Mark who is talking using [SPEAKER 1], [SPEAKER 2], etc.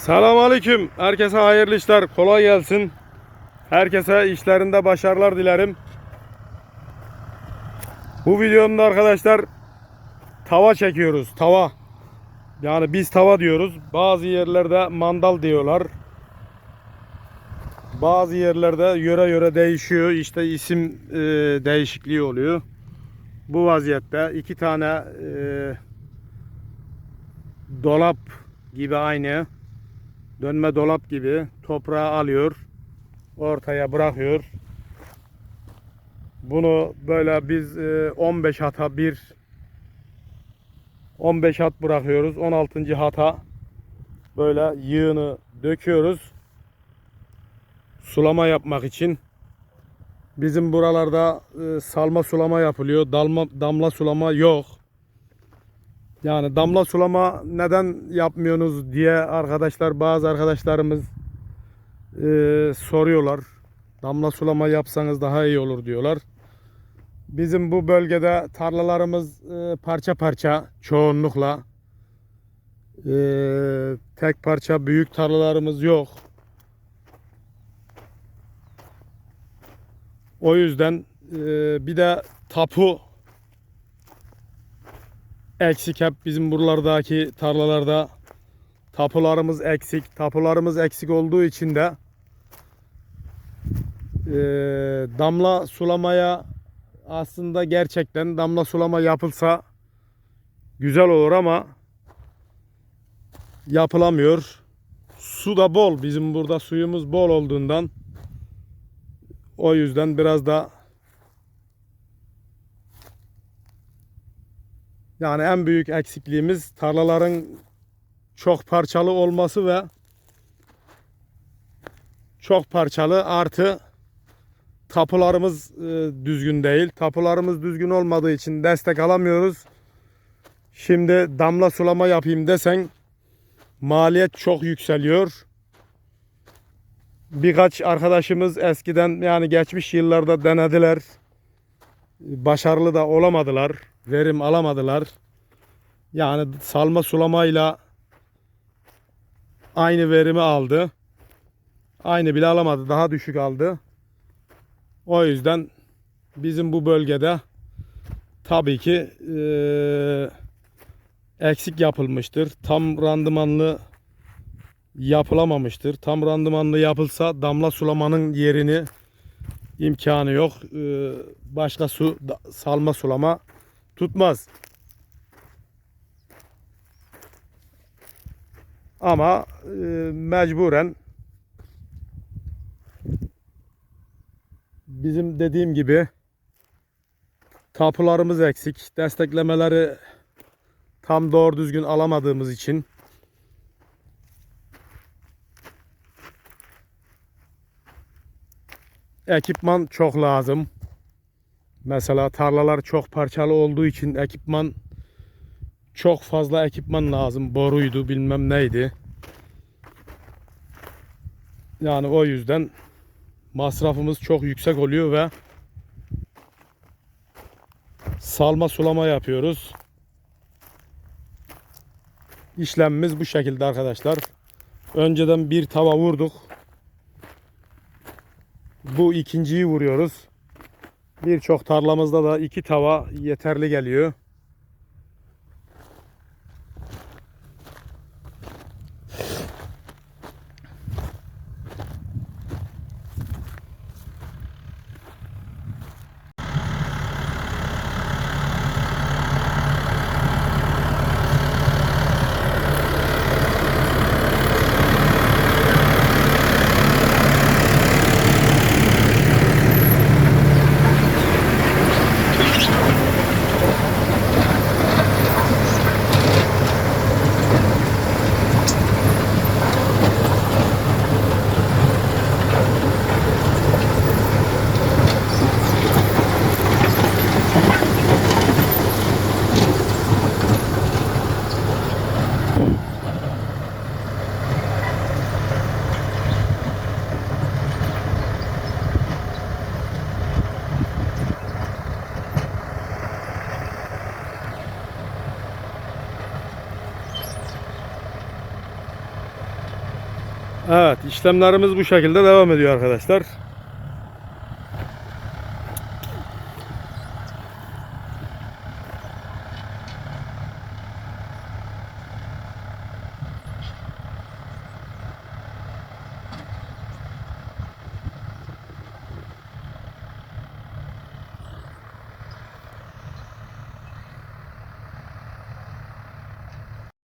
[SPEAKER 1] Selamun Aleyküm. Herkese hayırlı işler. Kolay gelsin. Herkese işlerinde başarılar dilerim. Bu videomda arkadaşlar tava çekiyoruz. Tava. Yani biz tava diyoruz. Bazı yerlerde mandal diyorlar. Bazı yerlerde yöre yöre değişiyor. İşte isim e, değişikliği oluyor. Bu vaziyette iki tane e, dolap gibi aynı dönme dolap gibi toprağı alıyor ortaya bırakıyor. Bunu böyle biz e, 15 hata bir 15 hat bırakıyoruz. 16. hata böyle yığını döküyoruz. Sulama yapmak için. Bizim buralarda e, salma sulama yapılıyor. Dalma, damla sulama yok yani damla sulama neden yapmıyorsunuz diye arkadaşlar bazı arkadaşlarımız e, soruyorlar. Damla sulama yapsanız daha iyi olur diyorlar. Bizim bu bölgede tarlalarımız e, parça parça çoğunlukla e, tek parça büyük tarlalarımız yok. O yüzden e, bir de tapu eksik hep bizim buralardaki tarlalarda tapularımız eksik. Tapularımız eksik olduğu için de e, damla sulamaya aslında gerçekten damla sulama yapılsa güzel olur ama yapılamıyor. Su da bol. Bizim burada suyumuz bol olduğundan o yüzden biraz da Yani en büyük eksikliğimiz tarlaların çok parçalı olması ve çok parçalı artı tapularımız e, düzgün değil. Tapularımız düzgün olmadığı için destek alamıyoruz. Şimdi damla sulama yapayım desen maliyet çok yükseliyor. Birkaç arkadaşımız eskiden yani geçmiş yıllarda denediler. Başarılı da olamadılar verim alamadılar. Yani salma sulamayla aynı verimi aldı. Aynı bile alamadı. Daha düşük aldı. O yüzden bizim bu bölgede tabii ki eee, eksik yapılmıştır. Tam randımanlı yapılamamıştır. Tam randımanlı yapılsa damla sulamanın yerini imkanı yok. Eee, başka su salma sulama tutmaz. Ama e, mecburen bizim dediğim gibi tapularımız eksik. Desteklemeleri tam doğru düzgün alamadığımız için ekipman çok lazım. Mesela tarlalar çok parçalı olduğu için ekipman çok fazla ekipman lazım. Boruydu bilmem neydi. Yani o yüzden masrafımız çok yüksek oluyor ve salma sulama yapıyoruz. İşlemimiz bu şekilde arkadaşlar. Önceden bir tava vurduk. Bu ikinciyi vuruyoruz. Birçok tarlamızda da iki tava yeterli geliyor. Evet işlemlerimiz bu şekilde devam ediyor arkadaşlar.